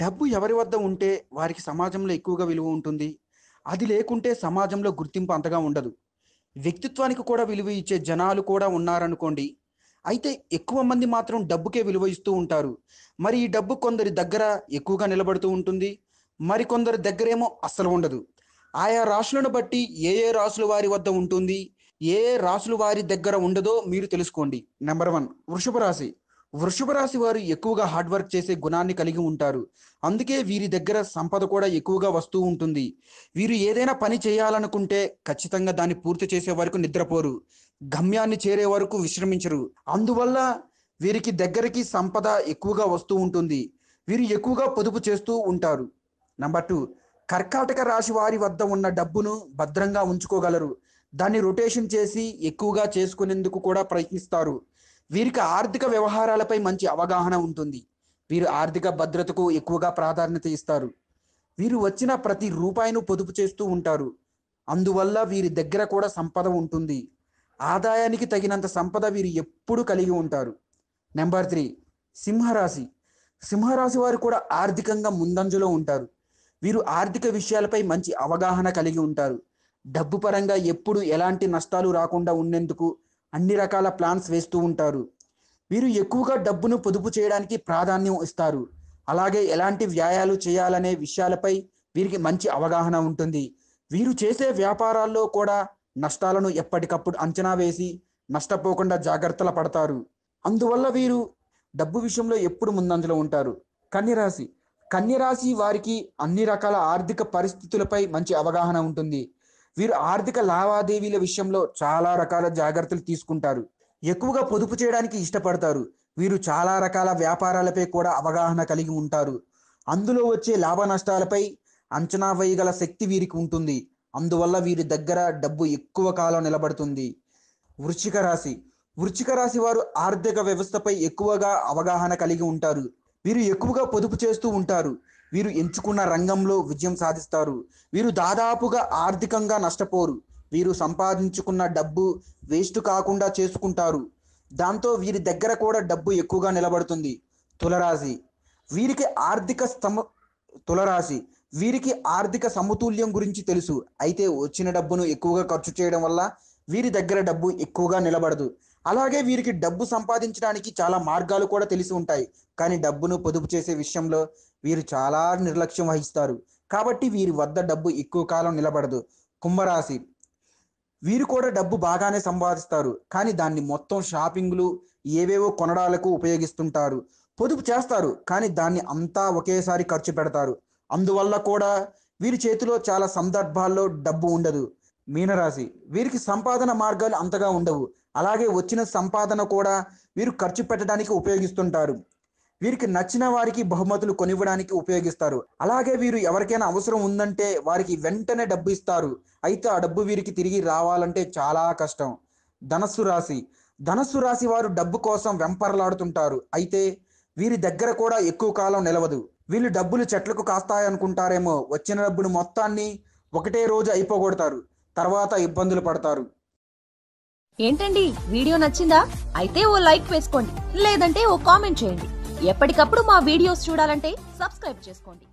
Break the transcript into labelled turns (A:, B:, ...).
A: డబ్బు ఎవరి వద్ద ఉంటే వారికి సమాజంలో ఎక్కువగా విలువ ఉంటుంది. అది లేకుంటే సమాజంలో గుర్తింపు అంతగా ఉండదు. వ్యక్తిత్వానికి కూడా విలువ ఇచ్చే జనాలు కూడా ఉన్నారనుకోండి. అయితే ఎక్కువ మంది మాత్రం డబ్బుకే విలువ ఇస్తూ ఉంటారు. మరి ఈ డబ్బు కొందరి దగ్గర ఎక్కువగా నిలబడుతూ ఉంటుంది. మరి కొందరి దగ్గరేమో అస్సలు ఉండదు. ఆయా రాశులను బట్టి ఏ ఏ రాసుల వారి వద్ద ఉంటుంది? ఏ ఏ రాసుల వారి దగ్గర ఉండదో మీరు తెలుసుకోండి. నెంబర్ వన్ వృషభ రాశి. వృషభ రాశి వారు ఎక్కువగా హార్డ్ వర్క్ చేసే గుణాన్ని కలిగి ఉంటారు. అందుకే వీరి దగ్గర సంపద కూడా ఎక్కువగా వస్తూ ఉంటుంది. వీరు ఏదైనా పని చేయాలనుకుంటే ఖచ్చితంగా దాన్ని పూర్తి చేసే వరకు నిద్రపోరు. గమ్యాన్ని చేరే వరకు విశ్రమించరు. అందువల్ల వీరికి దగ్గరికి సంపద ఎక్కువగా వస్తూ ఉంటుంది. వీరు ఎక్కువగా పొదుపు చేస్తూ ఉంటారు. నంబర్ టూ కర్కాటక రాశి వారి వద్ద ఉన్న డబ్బును భద్రంగా ఉంచుకోగలరు. దాన్ని రొటేషన్ చేసి ఎక్కువగా చేసుకునేందుకు కూడా ప్రయత్నిస్తారు. వీరికి ఆర్థిక వ్యవహారాలపై మంచి అవగాహన ఉంటుంది. వీరు ఆర్థిక భద్రతకు ఎక్కువగా ప్రాధాన్యత ఇస్తారు. వీరు వచ్చిన ప్రతి రూపాయిను పొదుపు చేస్తూ ఉంటారు. అందువల్ల వీరి దగ్గర కూడా సంపద ఉంటుంది. ఆదాయానికి తగినంత సంపద వీరు ఎప్పుడు కలిగి ఉంటారు. నెంబర్ త్రీ సింహరాశి. సింహరాశి వారు కూడా ఆర్థికంగా ముందంజలో ఉంటారు. వీరు ఆర్థిక విషయాలపై మంచి అవగాహన కలిగి ఉంటారు. డబ్బు పరంగా ఎప్పుడు ఎలాంటి నష్టాలు రాకుండా ఉండేందుకు అన్ని రకాల ప్లాన్స్ వేస్తూ ఉంటారు. వీరు ఎక్కువగా డబ్బును పొదుపు చేయడానికి ప్రాధాన్యం ఇస్తారు. అలాగే ఎలాంటి వ్యాయాలు చేయాలనే విషయాలపై వీరికి మంచి అవగాహన ఉంటుంది. వీరు చేసే వ్యాపారాల్లో కూడా నష్టాలను ఎప్పటికప్పుడు అంచనా వేసి నష్టపోకుండా జాగ్రత్తలు పడతారు. అందువల్ల వీరు డబ్బు విషయంలో ఎప్పుడు ముందంజలో ఉంటారు. కన్యరాశి. కన్యరాశి వారికి అన్ని రకాల ఆర్థిక పరిస్థితులపై మంచి అవగాహన ఉంటుంది. వీరు ఆర్థిక లావాదేవీల విషయంలో చాలా రకాల జాగ్రత్తలు తీసుకుంటారు. ఎక్కువగా పొదుపు చేయడానికి ఇష్టపడతారు. వీరు చాలా రకాల వ్యాపారాలపై కూడా అవగాహన కలిగి ఉంటారు. అందులో వచ్చే లాభ నష్టాలపై అంచనా వేయగల శక్తి వీరికి ఉంటుంది. అందువల్ల వీరి దగ్గర డబ్బు ఎక్కువ కాలం నిలబడుతుంది. వృశ్చిక రాశి. వృశ్చిక రాశి వారు ఆర్థిక వ్యవస్థపై ఎక్కువగా అవగాహన కలిగి ఉంటారు. వీరు ఎక్కువగా పొదుపు చేస్తూ ఉంటారు. వీరు ఎంచుకున్న రంగంలో విజయం సాధిస్తారు. వీరు దాదాపుగా ఆర్థికంగా నష్టపోరు. వీరు సంపాదించుకున్న డబ్బు వేస్ట్ కాకుండా చేసుకుంటారు. దాంతో వీరి దగ్గర కూడా డబ్బు ఎక్కువగా నిలబడుతుంది. తులరాశి. వీరికి ఆర్థిక సమ తులరాశి. వీరికి ఆర్థిక సమతుల్యం గురించి తెలుసు. అయితే వచ్చిన డబ్బును ఎక్కువగా ఖర్చు చేయడం వల్ల వీరి దగ్గర డబ్బు ఎక్కువగా నిలబడదు. అలాగే వీరికి డబ్బు సంపాదించడానికి చాలా మార్గాలు కూడా తెలిసి ఉంటాయి. కానీ డబ్బును పొదుపు చేసే విషయంలో వీరు చాలా నిర్లక్ష్యం వహిస్తారు. కాబట్టి వీరి వద్ద డబ్బు ఎక్కువ కాలం నిలబడదు. కుంభరాశి. వీరు కూడా డబ్బు బాగానే సంపాదిస్తారు. కానీ దాన్ని మొత్తం షాపింగ్లు ఏవేవో కొనడాలకు ఉపయోగిస్తుంటారు. పొదుపు చేస్తారు. కానీ దాన్ని అంతా ఒకేసారి ఖర్చు పెడతారు. అందువల్ల కూడా వీరి చేతిలో చాలా సందర్భాల్లో డబ్బు ఉండదు. మీనరాశి. వీరికి సంపాదన మార్గాలు అంతగా ఉండవు. అలాగే వచ్చిన సంపాదన కూడా వీరు ఖర్చు పెట్టడానికి ఉపయోగిస్తుంటారు. వీరికి నచ్చిన వారికి బహుమతులు కొనివ్వడానికి ఉపయోగిస్తారు. అలాగే వీరు ఎవరికైనా అవసరం ఉందంటే వారికి వెంటనే డబ్బు ఇస్తారు. అయితే ఆ డబ్బు వీరికి తిరిగి రావాలంటే చాలా కష్టం. ధనస్సు రాశి. ధనస్సు రాశి వారు డబ్బు కోసం వెంపర్లాడుతుంటారు. అయితే వీరి దగ్గర కూడా ఎక్కువ కాలం నిలవదు. వీళ్ళు డబ్బులు చెట్లకు కాస్తాయనుకుంటారేమో. వచ్చిన డబ్బును మొత్తాన్ని ఒకటే రోజు అయిపోగొడతారు. తర్వాత ఇబ్బందులు పడతారు.
B: ఏంటండి? వీడియో నచ్చిందా? అయితే ఓ లైక్ వేసుకోండి. లేదంటే ఓ కామెంట్ చేయండి. ఎప్పటికప్పుడు మా వీడియోస్ చూడాలంటే సబ్స్క్రైబ్ చేసుకోండి.